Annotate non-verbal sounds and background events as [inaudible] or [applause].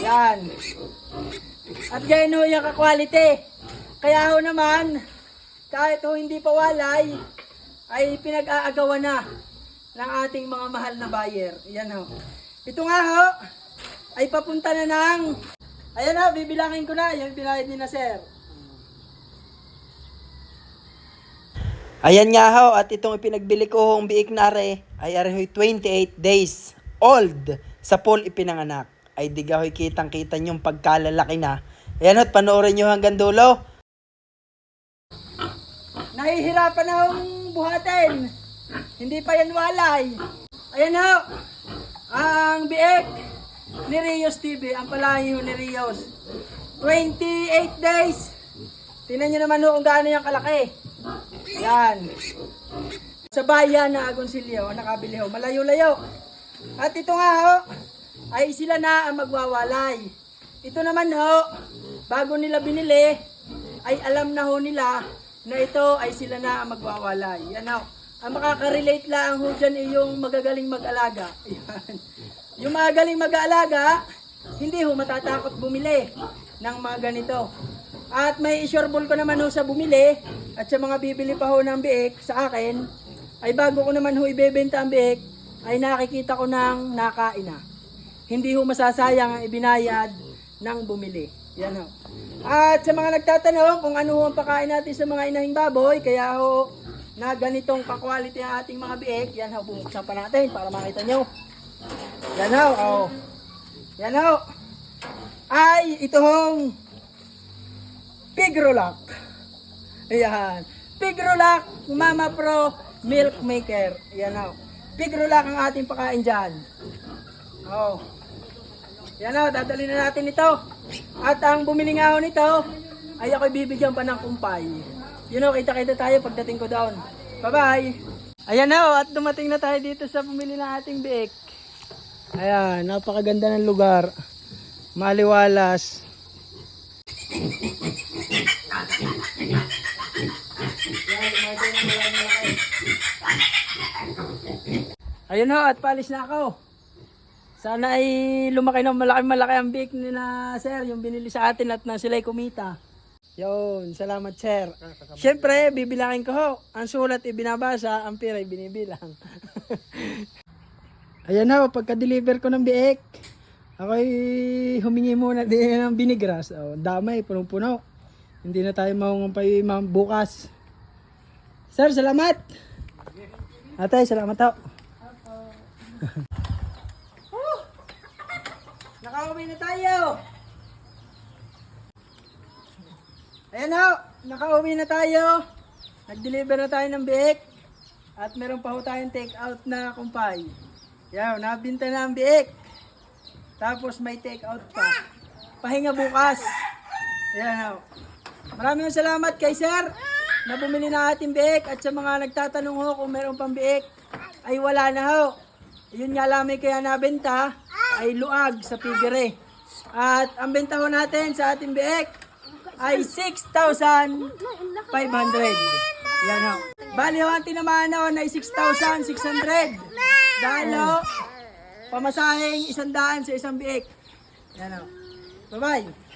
Yan. At ganyan ho yung ka-quality. Kaya ho naman, kahit ho hindi pa walay, ay pinag-aagawan na ng ating mga mahal na buyer. Yan ho. Ito nga ho, ay papunta na ng... Ayan ho, bibilangin ko na. Yan binayad ni na sir. Ayan nga ho, at itong ipinagbili ko hong biik na are, ay are ho'y 28 days old sa pool ipinanganak. Ay di ho'y kitang kita yung pagkalalaki na. Ayan ho't panoorin nyo hanggang dulo. Nahihirapan na hong buhatin. Hindi pa yan walay. Ayan ho, ang biik ni Rios TV, ang palayo ni Rios. 28 days. Tingnan nyo naman ho kung gaano yung kalaki. Yan. Sa bayan ng Agoncillo, nakabili ho. Malayo-layo. At ito nga ho, ay sila na ang magwawalay. Ito naman ho, bago nila binili, ay alam na ho nila na ito ay sila na ang magwawalay. Yan ho. Ang makaka-relate lang ho dyan ay yung magagaling mag-alaga. [laughs] Yan. Yung magaling mag-aalaga, hindi ho matatakot bumili ng mga ganito. At may isureball ko naman ho sa bumili at sa mga bibili pa ho ng biik sa akin, ay bago ko naman ho ibebenta ang biik, ay nakikita ko ng nakain na. Hindi ho masasayang ang ibinayad ng bumili. Yan ho. At sa mga nagtatanong kung ano ho ang pakain natin sa mga inahing baboy, kaya ho na ganitong ka-quality ang ating mga biik, yan ho, bubuksan pa natin para makita nyo. Yan ho, oh. Yan ho. Ay, ito hong Pigrolac. Ayan. Pigrolac Mama Pro Milk Maker. Ayan ho. Pigrolac ang ating pakain dyan. Oh. Yan ho, dadalhin na natin ito. At ang bumili nga ho nito, ay ako'y bibigyan pa ng kumpay. Yun ho, kita-kita tayo pagdating ko doon. Bye-bye! Ayan ho, at dumating na tayo dito sa bumili ng ating biik. Ayan, napakaganda ng lugar. Maliwalas. Ayun ho, at palis na ako. Sana ay lumaki ng malaki-malaki ang bake ni na sir, yung binili sa atin at na sila'y kumita. Yun, salamat sir. Siyempre, bibilangin ko ho. Ang sulat ibinabasa, ang pira binibilang. [laughs] Ayan ho, pagka-deliver ko ng biik, ako'y humingi muna din ng binigras. Oh, damay, punong-puno. Hindi na tayo maungumpay ma'am bukas. Sir, salamat. Atay, salamat ho. [laughs] Nakauwi na tayo. Ayan ho, nakauwi na tayo. Nag-deliver na tayo ng biik. At meron pa ho tayong take out na kumpay. Yan, nabinta na ang biik. Tapos may take out pa. Pahinga bukas. Ayan ho. Maraming salamat kay sir na bumili ng ating biik at sa mga nagtatanong ho kung meron pang biik ay wala na ho. Yun nga lamang kaya nabenta ay luag sa pigere. At ang benta ho natin sa ating biik ay 6,500. Yan ho. Bali ang tinamaan ho na 6,600. Dahil ho, pamasahing isang daan sa isang biik. Yan ho. Bye-bye.